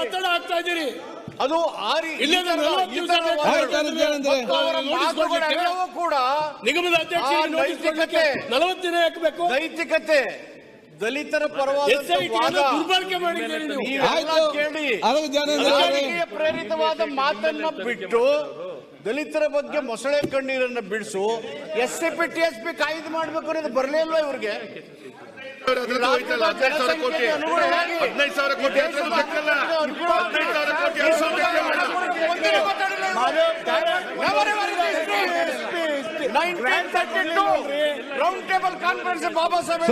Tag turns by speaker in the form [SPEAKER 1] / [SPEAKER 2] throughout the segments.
[SPEAKER 1] ಒತ್ತಡ ಆಗ್ತಾ ಇದ್ದೀರಿ.
[SPEAKER 2] ಅದು ಕೂಡ
[SPEAKER 1] ನಿಗಮದ. ನಲವತ್ತು ದಿನ ಹಾಕಬೇಕು.
[SPEAKER 2] ನೈತಿಕತೆ. ದಲಿತರ
[SPEAKER 3] ಪರವಾಗಿ
[SPEAKER 2] ಕೇಳಿ. ಪ್ರೇರಿತವಾದ ಮಾತನ್ನ ಬಿಟ್ಟು ದಲಿತರ ಬಗ್ಗೆ ಮೊಸಳೆ ಕಣ್ಣೀರನ್ನ ಬಿಡಿಸು S C P T S P ಕಾಯ್ದೆ ಮಾಡ್ಬೇಕು ಅನ್ನೋದು ಬರಲೇ ಇಲ್ವಾ ಇವ್ರಿಗೆ?
[SPEAKER 3] Round table conference Baba Saheb.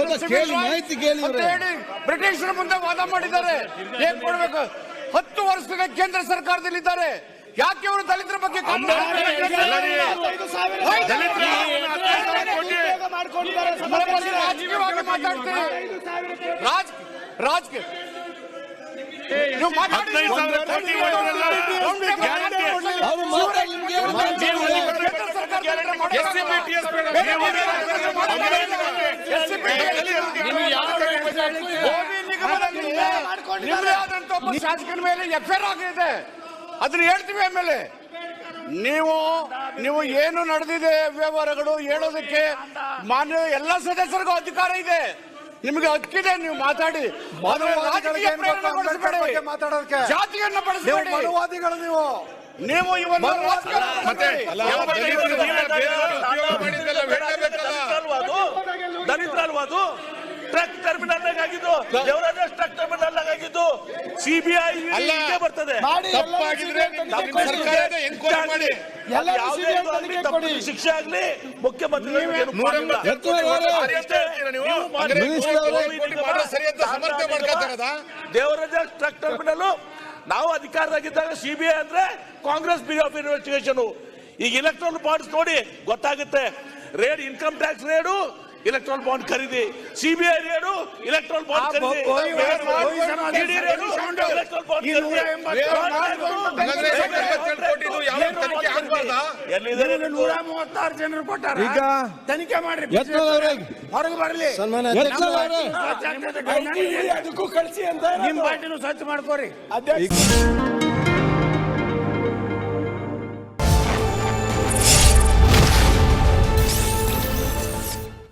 [SPEAKER 2] ಬ್ರಿಟಿಷರ ಮುಂದೆ ವಾದ ಮಾಡಿದ್ದಾರೆ. ಏನ್ ಕೊಡ್ಬೇಕು? ಹತ್ತು ವರ್ಷದ ಕೇಂದ್ರ ಸರ್ಕಾರದಲ್ಲಿದ್ದಾರೆ. ಯಾಕೆ ಅವರು ಬಗ್ಗೆ ಕಾನೂನು ನಮ್ಮ ಬಗ್ಗೆ ರಾಜಕೀಯವಾಗಿ ಮಾತಾಡ್ತೀರಿ ರಾಜ್ ರಾಜ್ ನೀವು ಮಾತಾಡಿ
[SPEAKER 4] ಹದಿನೈದು ಸಾವಿರ ಕೋಟಿ ಮಾಡಿದ್ರಲ್ಲ,
[SPEAKER 2] ರೌಂಡ್ ಟೇಬಲ್
[SPEAKER 4] ಗ್ಯಾರಂಟಿ.
[SPEAKER 2] ಕಾನ್ಫರೆನ್ಸ್
[SPEAKER 3] ಅವ್ರು ಮಾತಾಡಿ, ನಿಮ್ಗೆ ಏನು ಮಾಡ್ತಾರೆ?
[SPEAKER 2] ಕೇಂದ್ರ ಸರ್ಕಾರದಲ್ಲಿ
[SPEAKER 1] ನಿಮ್ಗೆ ಯಾವ ನೋಟಿಸ್ ಹಾಕ್ಬೇಕು?
[SPEAKER 2] ಗೋಬಿ ನಿಗಮದಲ್ಲಿ ನಿಮ್ಮದೇ ಆದಂತ ಒಬ್ಬ ಶಾಸಕನ ಮೇಲೆ ಎಫ್ ಐ ಆರ್ ಆಗಿದೆ ಅದನ್ನ ಹೇಳ್ತೀವಿ ಆಮೇಲೆ ನೀವು ನೀವು ಏನು ನಡೆದಿದೆ ವ್ಯವಹಾರಗಳು ಹೇಳೋದಕ್ಕೆ ಮಾನ್ಯ ಎಲ್ಲ ಸದಸ್ಯರಿಗೂ ಅಧಿಕಾರ ಇದೆ. ನಿಮಗೆ ಹಕ್ಕಿದೆ ನೀವು ಮಾತಾಡಿ.
[SPEAKER 5] ಮಾತಾಡೋದಕ್ಕೆ?
[SPEAKER 2] ಜಾತಿಯನ್ನು
[SPEAKER 5] ನೀವು
[SPEAKER 2] ಬಳಸಬೇಡಿ
[SPEAKER 5] ಮನುವಾದಿಗಳು ನೀವು.
[SPEAKER 2] ನೀವು ಇವನ್ನ ರಾಜಕಾರಣ
[SPEAKER 4] ಮತ್ತೆ
[SPEAKER 2] ಮಾಡ್ಬೇಡಿ.
[SPEAKER 4] ಎಪ್ಪತ್ತೈದು ದಿನ ಬೇರೆಯವರು ಉಪಯೋಗ ಮಾಡಿದ್ದೆಲ್ಲ ಬೇಕಲ್ಲ
[SPEAKER 6] ದಲಿತರ ಅಲ್ವಾ ಅದು ಟ್ರಕ್ ಟರ್ಮಿನಲ್ ಆಗಿದ್ದು ದೇವರಾಜ ಟ್ರಕ್ ಟರ್ಮಿನಲ್ ಆಗಿದ್ದು ಸಿಬಿಐ ಇಲ್ಲೇ ಬರ್ತದೆ
[SPEAKER 4] ತಪ್ಪಾಗಿದ್ರೆ ನಿಮ್ಮ ಸರ್ಕಾರದ ಎನ್ಕ್ವೈರಿ ಮಾಡಿ
[SPEAKER 6] ಅದು ಯಾವುದೇ ಇದು ಆಗ್ಲಿ, ತಪ್ಪಿಗೆ ಶಿಕ್ಷೆ ಆಗ್ಲಿ ಮುಖ್ಯಮಂತ್ರಿಗಳು ಏನು
[SPEAKER 4] ನೂರ
[SPEAKER 6] ಮಾಡಿಲ್ಲ.
[SPEAKER 3] ಎತ್ತುವರೆ ಅವರೇ.
[SPEAKER 4] ಅಷ್ಟೇ ಹೇಳ್ತೀರಾ ನೀವು
[SPEAKER 6] ನೀವು ಮಾಡಿ-
[SPEAKER 3] ಮಿನಿಸ್ಟರ್ ಮೇಲೆ
[SPEAKER 4] ಕೋಟಿ ಮುಖ್ಯ ಮಾಡೋದು ಬರ್ತದೆ ಅಂತ ಸಮರ್ಥನೆ ಮುಖ್ಯಮಂತ್ರಿ
[SPEAKER 6] ದೇವರಾಜ ಟ್ರಕ್ ಮೇಲೆ ನಾವು ಅಧಿಕಾರದಾಗಿದ್ದಾಗ ಸಿಬಿಐ ಅಂದ್ರೆ ಕಾಂಗ್ರೆಸ್ ಬಿ ಆಫ್ ಇನ್ವೆಸ್ಟಿಗೇಷನ್ ಈಗ ಇಲೆಕ್ಟ್ರಾನಿಕ್ ಪಾರ್ಟ್ಸ್ ನೋಡಿ ಗೊತ್ತಾಗುತ್ತೆ. Raid income tax raid electoral bond ಖರೀದಿ. ಸಿಬಿಐ ರೇಡು ಇಲೆಕ್ಟ್ರಾಲ್ ಬಾಂಡ್ ಖರೀದಿ.
[SPEAKER 5] ನೂರ ಮೂವತ್ತಾರು ಜನರು ಕೊಟ್ಟಾರ?
[SPEAKER 3] ಈಗ
[SPEAKER 5] ತನಿಖೆ ಮಾಡ್ರಿ. ಹೊರಗೆ ಬರಲಿ. ಅದಕ್ಕೂ ಕಳಿಸಿ ಅಂತ ನಿಮ್ ಪಾರ್ಟಿನೂ ಸ್ವಚ್ಛ ಮಾಡ್ಕೋರಿ.
[SPEAKER 3] ಈಗ